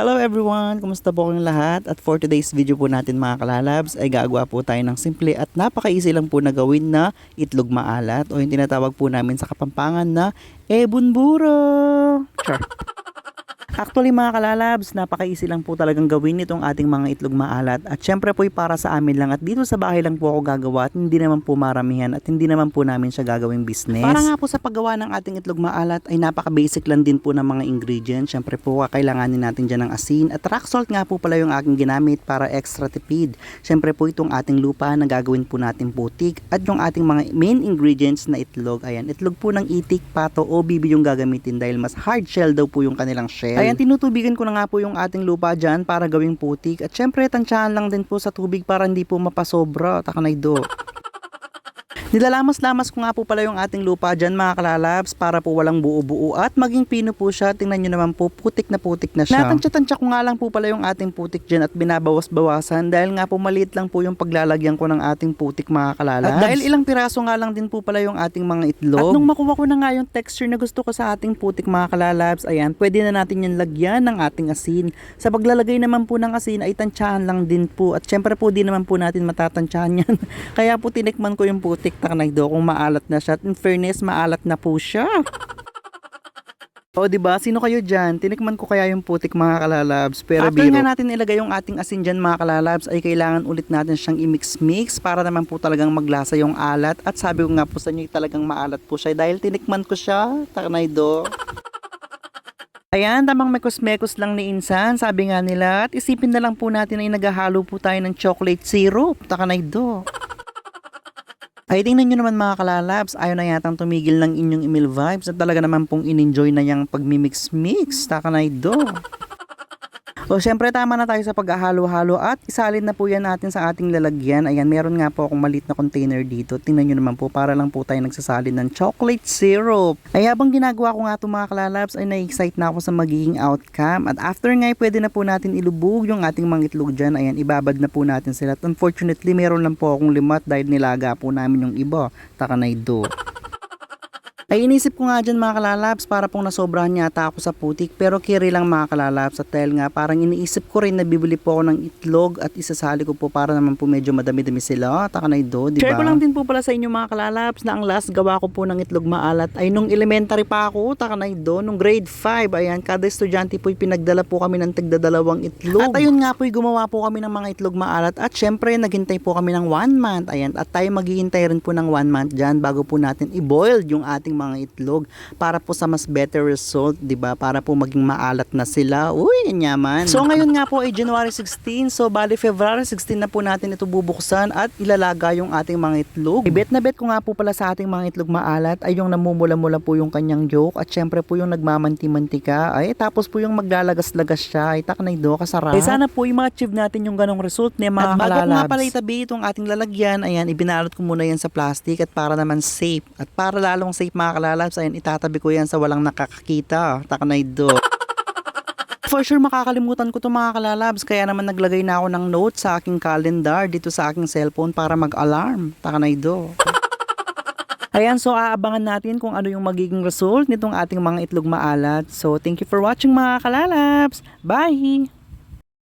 Hello everyone! Kumusta po kayong lahat? At for today's video po natin mga kalalabs ay gagawa po tayo ng simple at napaka-easy lang po na gawin na itlog maalat o yung tinatawag po namin sa Kapampangan na ebunburo. Sure. Actually mga kalalabs, napaka-easy lang po talagang gawin itong ating mga itlog maalat at syempre po ay para sa amin lang at dito sa bahay lang po ako gagawa at hindi naman po maramihan at hindi naman po namin siya gagawing business. Para nga po sa paggawa ng ating itlog maalat ay napaka-basic lang din po ng mga ingredients. Syempre po kailanganin natin dyan ng asin at rock salt nga po pala yung aking ginamit para extra tipid. Syempre po itong ating lupa na gagawin po natin putik at yung ating mga main ingredients na itlog. Ayan, itlog po ng itik, pato o bibi yung gagamitin dahil mas hard shell daw po yung kanilang shell. Ayan, tinutubigan ko na nga po yung ating lupa dyan para gawing putik. At syempre, tansyahan lang din po sa tubig para hindi po mapasobra. Takanay do. Nilalamas-lamas ko nga po pala yung ating lupa dyan mga kalalabs para po walang buo-buo at maging pino po siya. Tingnan nyo naman po, putik na putik na siya. Natansya-tansya ko nga lang po pala yung ating putik dyan at binabawas-bawasan dahil nga po maliit lang po yung paglalagyan ko ng ating putik mga kalalabs. At dahil ilang piraso nga lang din po pala yung ating mga itlog. At nung makuha ko na nga yung texture na gusto ko sa ating putik mga kalalabs, ayan, pwede na natin yan lagyan ng ating asin. Sa paglalagay naman po ng asin ay tansyahan lang din po at syempre po di naman po natin matatansyahan yan. Kaya po tinikman ko yung putik taknay do kung maalat na siya. At in fairness, maalat na po siya. O, di ba? Sino kayo dyan? Tinikman ko kaya yung putik mga kalalabs. Pero After biro. nga natin ilagay yung ating asin dyan mga kalalabs, ay kailangan ulit natin siyang i-mix-mix para naman po talagang maglasa yung alat. At sabi ko nga po sa inyo, talagang maalat po siya. Dahil tinikman ko siya, taknay do. Ayan, tamang mekos-mekos lang ni Insan, sabi nga nila. At isipin na lang po natin ay naghahalo po tayo ng chocolate syrup. Takanay do. Ay, tingnan nyo naman mga kalalabs, ayaw na yatang tumigil ng inyong email vibes at talaga naman pong in-enjoy na yung pagmimix-mix. Takanay do. O syempre tama na tayo sa paghahalo-halo at isalin na po yan natin sa ating lalagyan. Ayan, meron nga po akong maliit na container dito. Tingnan nyo naman po para lang po tayo nagsasalin ng chocolate syrup. Ay habang ginagawa ko nga ito mga kalalabs ay na-excite na ako sa magiging outcome. At after nga pwede na po natin ilubog yung ating mga itlog dyan. Ayan, ibabad na po natin sila. At unfortunately meron lang po akong limat dahil nilaga po namin yung iba. Takanay do. Ay inisip ko nga dyan mga kalalabs para pong nasobrahan yata ako sa putik pero kiri lang mga kalalabs at dahil nga parang iniisip ko rin na bibili po ako ng itlog at isasali ko po para naman po medyo madami-dami sila. Taka na do, di ba? Share ko lang din po pala sa inyo mga kalalabs na ang last gawa ko po ng itlog maalat ay nung elementary pa ako, taka na do, nung grade 5. Ayan, kada estudyante po pinagdala po kami ng tigdadalawang itlog. At ayun nga po gumawa po kami ng mga itlog maalat at syempre naghintay po kami ng 1 month. Ayan, at tayo maghihintay rin po ng 1 month dyan bago po natin i-boil yung ating mga itlog para po sa mas better result, 'di ba? Para po maging maalat na sila. Uy, yaman. So ngayon nga po ay January 16, so bali February 16 na po natin ito bubuksan at ilalaga yung ating mga itlog. Bet na bet ko nga po pala sa ating mga itlog maalat ay yung namumula-mula po yung kanyang yolk at syempre po yung nagmamanti-mantika ay tapos po yung maglalagas-lagas siya ay taknay do kasarap. Ay sana po i-achieve natin yung ganong result ni mga at bago nga pala itabi itong ating lalagyan, ayan ibinalot ko muna yan sa plastic at para naman safe at para lalong safe mga kalalabs ayan itatabi ko yan sa walang nakakakita taknay do For sure makakalimutan ko to mga kalalabs kaya naman naglagay na ako ng note sa aking calendar dito sa aking cellphone para mag-alarm. Takanay do. Ayan, so aabangan natin kung ano yung magiging result nitong ating mga itlog maalat. So, thank you for watching mga kalalabs. Bye!